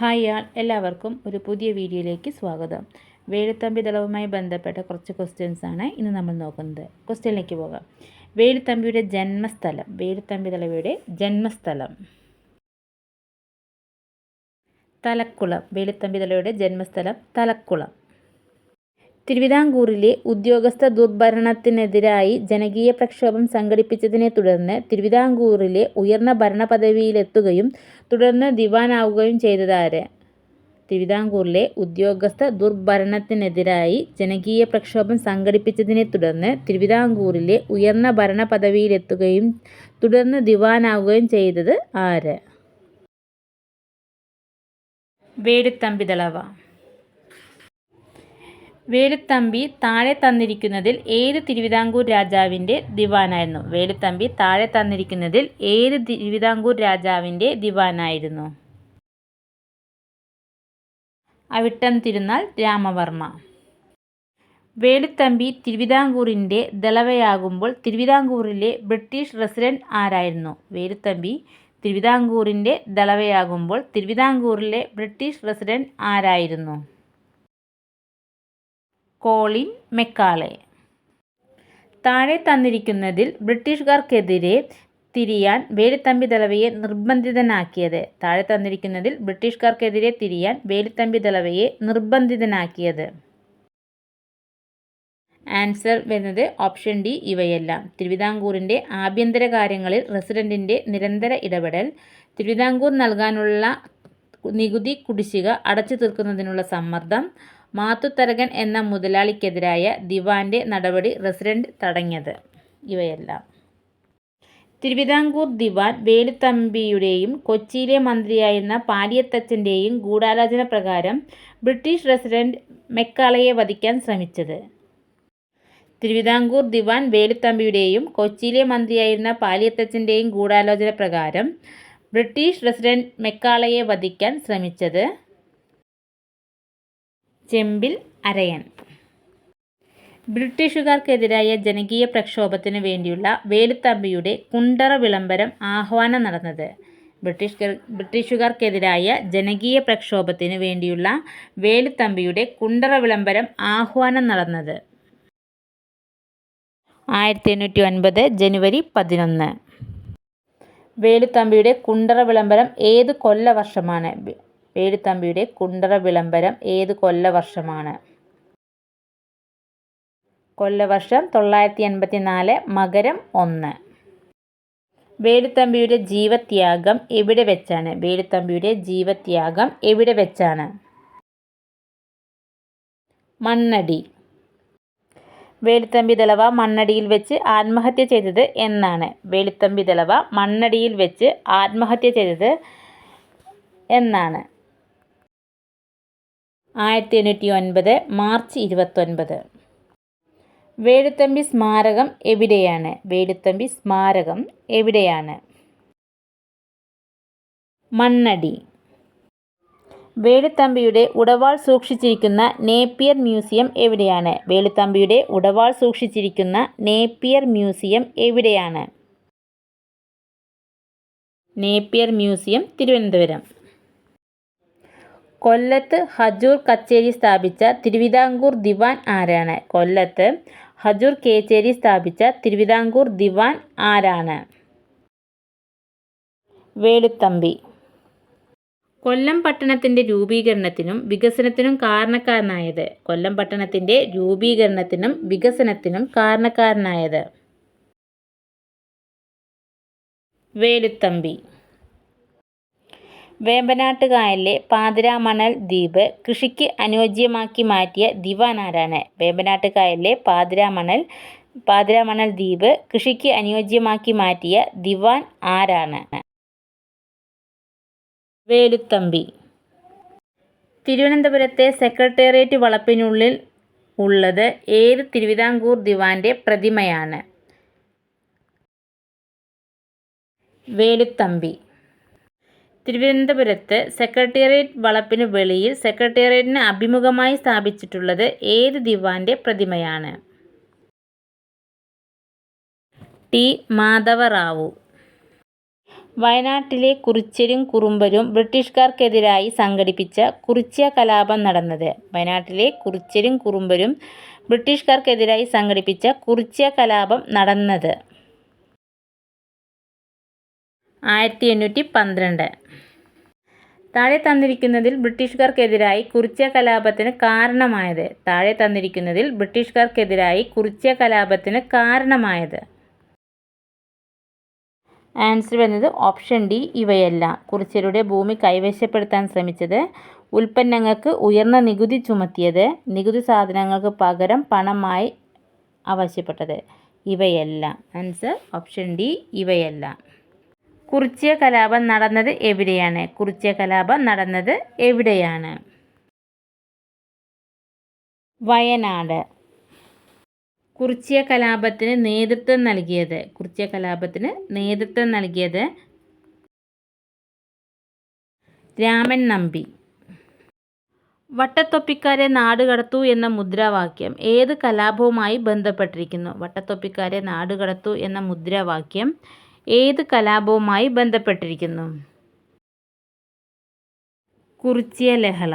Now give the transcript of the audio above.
Hi ആൾ എല്ലാവർക്കും ഒരു പുതിയ വീഡിയോയിലേക്ക് സ്വാഗതം. വേലുത്തമ്പി ദളവുമായി ബന്ധപ്പെട്ട കുറച്ച് ക്വസ്റ്റ്യൻസ് ആണ് ഇന്ന് നമ്മൾ നോക്കുന്നത്. ക്വസ്റ്റ്യനിലേക്ക് പോകാം. വേലുത്തമ്പിയുടെ ജന്മസ്ഥലം വേലുത്തമ്പി ദളവയുടെ ജന്മസ്ഥലം. തലക്കുളം വേലുത്തമ്പി ദളവയുടെ ജന്മസ്ഥലം തലക്കുളം. തിരുവിതാംകൂറിലെ ഉദ്യോഗസ്ഥ ദുർഭരണത്തിനെതിരായി ജനകീയ പ്രക്ഷോഭം സംഘടിപ്പിച്ചതിനെ തുടർന്ന് തിരുവിതാംകൂറിലെ ഉയർന്ന ഭരണപദവിയിലെത്തുകയും തുടർന്ന് ദിവാനാവുകയും ചെയ്തതാര്? തിരുവിതാംകൂറിലെ ഉദ്യോഗസ്ഥ ദുർഭരണത്തിനെതിരായി ജനകീയ പ്രക്ഷോഭം സംഘടിപ്പിച്ചതിനെ തുടർന്ന് തിരുവിതാംകൂറിലെ ഉയർന്ന ഭരണപദവിയിലെത്തുകയും തുടർന്ന് ദിവാനാവുകയും ചെയ്തത് ആര്? വേലുത്തമ്പി വേലുത്തമ്പി താഴെ തന്നിരിക്കുന്നതിൽ ഏത് തിരുവിതാംകൂർ രാജാവിന്റെ ദിവാനായിരുന്നു? വേലുത്തമ്പി താഴെ തന്നിരിക്കുന്നതിൽ ഏത് തിരുവിതാംകൂർ രാജാവിന്റെ ദിവാനായിരുന്നു? അവിട്ടം തിരുനാൾ രാമവർമ്മ. വേലുത്തമ്പി തിരുവിതാംകൂറിന്റെ ദളവയാകുമ്പോൾ തിരുവിതാംകൂറിലെ ബ്രിട്ടീഷ് റെസിഡന്റ് ആരായിരുന്നു? വേലുത്തമ്പി തിരുവിതാംകൂറിന്റെ ദളവയാകുമ്പോൾ തിരുവിതാംകൂറിലെ ബ്രിട്ടീഷ് റെസിഡന്റ് ആരായിരുന്നു? Colin Macaulay. താഴെ തന്നിരിക്കുന്നതിൽ ബ്രിട്ടീഷുകാർക്കെതിരെ തിരിയാൻ വേലുത്തമ്പി ദളവയെ നിർബന്ധിതനാക്കിയത്. താഴെ തന്നിരിക്കുന്നതിൽ ബ്രിട്ടീഷുകാർക്കെതിരെ തിരിയാൻ വേലുത്തമ്പി ദളവയെ നിർബന്ധിതനാക്കിയത്. ആൻസർ വരുന്നത് ഓപ്ഷൻ ഡി ഇവയെല്ലാം. തിരുവിതാംകൂറിന്റെ ആഭ്യന്തര കാര്യങ്ങളിൽ റെസിഡന്റിന്റെ നിരന്തര ഇടപെടൽ തിരുവിതാംകൂർ നൽകാനുള്ള നികുതി കുടിശ്ശിക അടച്ചു തീർക്കുന്നതിനുള്ള സമ്മർദ്ദം മാത്തുത്തരകൻ എന്ന മുതലാളിക്കെതിരായ ദിവാന്റെ നടപടി റെസിഡന്റ് തടഞ്ഞത്. ഇവയെല്ലാം. തിരുവിതാംകൂർ ദിവാൻ വേലുത്തമ്പിയുടെയും കൊച്ചിയിലെ മന്ത്രിയായിരുന്ന പാലിയത്തച്ഛന്റെയും ഗൂഢാലോചന പ്രകാരം ബ്രിട്ടീഷ് റെസിഡന്റ് മെക്കാളയെ വധിക്കാൻ ശ്രമിച്ചത്. തിരുവിതാംകൂർ ദിവാൻ വേലുത്തമ്പിയുടെയും കൊച്ചിയിലെ മന്ത്രിയായിരുന്ന പാലിയത്തച്ഛന്റെയും ഗൂഢാലോചന പ്രകാരം ബ്രിട്ടീഷ് റെസിഡന്റ് മെക്കാളയെ വധിക്കാൻ ശ്രമിച്ചത് ചെമ്പിൽ അരയൻ. ബ്രിട്ടീഷുകാർക്കെതിരായ ജനകീയ പ്രക്ഷോഭത്തിനു വേണ്ടിയുള്ള വേലുത്തമ്പിയുടെ കുണ്ടറ വിളംബരം ആഹ്വാനം നടന്നത്. ബ്രിട്ടീഷ് ബ്രിട്ടീഷുകാർക്കെതിരായ ജനകീയ പ്രക്ഷോഭത്തിനു വേണ്ടിയുള്ള വേലുത്തമ്പിയുടെ കുണ്ടറ വിളംബരം ആഹ്വാനം നടന്നത്. ആയിരത്തി എണ്ണൂറ്റി ഒൻപത് ജനുവരി പതിനൊന്ന്. വേലുത്തമ്പിയുടെ കുണ്ടറ വിളംബരം ഏത് കൊല്ലവർഷമാണ്? വേലുത്തമ്പിയുടെ കുണ്ടറ വിളംബരം ഏത് കൊല്ലവർഷമാണ്? കൊല്ലവർഷം തൊള്ളായിരത്തി എൺപത്തി നാല് മകരം ഒന്ന്. വേലുത്തമ്പിയുടെ ജീവത്യാഗം എവിടെ വെച്ചാണ്? വേലുത്തമ്പിയുടെ ജീവത്യാഗം എവിടെ വെച്ചാണ്? മണ്ണടി. വേലുത്തമ്പി ദളവ മണ്ണടിയിൽ വെച്ച് ആത്മഹത്യ ചെയ്തത് എന്നാണ്. വേലുത്തമ്പി ദളവ മണ്ണടിയിൽ വെച്ച് ആത്മഹത്യ ചെയ്തത് എന്നാണ്. ആയിരത്തി എണ്ണൂറ്റി ഒൻപത് മാർച്ച് ഇരുപത്തൊൻപത്. വേലുത്തമ്പി സ്മാരകം എവിടെയാണ്? വേലുത്തമ്പി സ്മാരകം എവിടെയാണ്? മണ്ണടി. വേലുത്തമ്പിയുടെ ഉടവാൾ സൂക്ഷിച്ചിരിക്കുന്ന നേപ്പിയർ മ്യൂസിയം എവിടെയാണ്? വേലുത്തമ്പിയുടെ ഉടവാൾ സൂക്ഷിച്ചിരിക്കുന്ന നേപ്പിയർ മ്യൂസിയം എവിടെയാണ്? Napier museum Thiruvananthapuram. കൊല്ലത്ത് ഹജൂർ കച്ചേരി സ്ഥാപിച്ച തിരുവിതാംകൂർ ദിവാൻ ആരാണ്? കൊല്ലത്ത് ഹജൂർ കേച്ചേരി സ്ഥാപിച്ച തിരുവിതാംകൂർ ദിവാൻ ആരാണ്? വേലുത്തമ്പി. കൊല്ലം പട്ടണത്തിന്റെ രൂപീകരണത്തിനും വികസനത്തിനും കാരണക്കാരനായത്. കൊല്ലം പട്ടണത്തിന്റെ രൂപീകരണത്തിനും വികസനത്തിനും കാരണക്കാരനായത്. വേലുത്തമ്പി. വേമ്പനാട്ടുകായലിലെ പാതിരാമണൽ ദ്വീപ് കൃഷിക്ക് അനുയോജ്യമാക്കി മാറ്റിയ ദിവാൻ ആരാണ് വേമ്പനാട്ടുകായലിലെ പാതിരാമണൽ പാതിരാമണൽ ദ്വീപ് കൃഷിക്ക് അനുയോജ്യമാക്കി മാറ്റിയ ദിവാൻ ആരാണ്? വേലുത്തമ്പി. തിരുവനന്തപുരത്തെ സെക്രട്ടേറിയറ്റ് വളപ്പിനുള്ളിൽ ഉള്ളത് ഏത് തിരുവിതാംകൂർ ദിവാന്റെ പ്രതിമയാണ്? വേലുത്തമ്പി. തിരുവനന്തപുരത്ത് സെക്രട്ടേറിയറ്റ് വളപ്പിന് വെളിയിൽ സെക്രട്ടേറിയറ്റിന് അഭിമുഖമായി സ്ഥാപിച്ചിട്ടുള്ളത് ഏത് ദിവാന്റെ പ്രതിമയാണ്? ടി. മാധവറാവു. വയനാട്ടിലെ കുറിച്യരും കുറുമ്പരും ബ്രിട്ടീഷുകാർക്കെതിരായി സംഘടിപ്പിച്ച കുറിച്യ കലാപം നടന്നത്. വയനാട്ടിലെ കുറിച്യരും കുറുമ്പരും ബ്രിട്ടീഷുകാർക്കെതിരായി സംഘടിപ്പിച്ച കുറിച്യ കലാപം നടന്നത്. ആയിരത്തി എണ്ണൂറ്റി പന്ത്രണ്ട് താഴെ തന്നിരിക്കുന്നതിൽ ബ്രിട്ടീഷുകാർക്കെതിരായി കുറിച്യ കലാപത്തിന് കാരണമായത്. താഴെ തന്നിരിക്കുന്നതിൽ ബ്രിട്ടീഷുകാർക്കെതിരായി കുറിച്യ കലാപത്തിന് കാരണമായത്. ആൻസർ വരുന്നത് ഓപ്ഷൻ ഡി ഇവയെല്ലാം. കുറിച്യരുടെ ഭൂമി കൈവശപ്പെടുത്താൻ ശ്രമിച്ചത് ഉൽപ്പന്നങ്ങൾക്ക് ഉയർന്ന നികുതി ചുമത്തിയത് നികുതി സാധനങ്ങൾക്ക് പകരം പണമായി ആവശ്യപ്പെട്ടത് ഇവയെല്ലാം. ആൻസർ ഓപ്ഷൻ ഡി ഇവയെല്ലാം. കുറിച്യ കലാപം നടന്നത് എവിടെയാണ്? കുറിച്യ കലാപം നടന്നത് എവിടെയാണ്? വയനാട്. കുറിച്യ കലാപത്തിന് നേതൃത്വം നൽകിയത്? കുറിച്യ കലാപത്തിന് നേതൃത്വം നൽകിയത് രാമൻ നമ്പി. വട്ടത്തൊപ്പിക്കാരെ നാടുകടത്തു എന്ന മുദ്രാവാക്യം ഏത് കലാപവുമായി ബന്ധപ്പെട്ടിരിക്കുന്നു? വട്ടത്തൊപ്പിക്കാരെ നാടുകടത്തു എന്ന മുദ്രാവാക്യം ഏത് കലാപവുമായി ബന്ധപ്പെട്ടിരിക്കുന്നു? കുറിച്യ ലഹള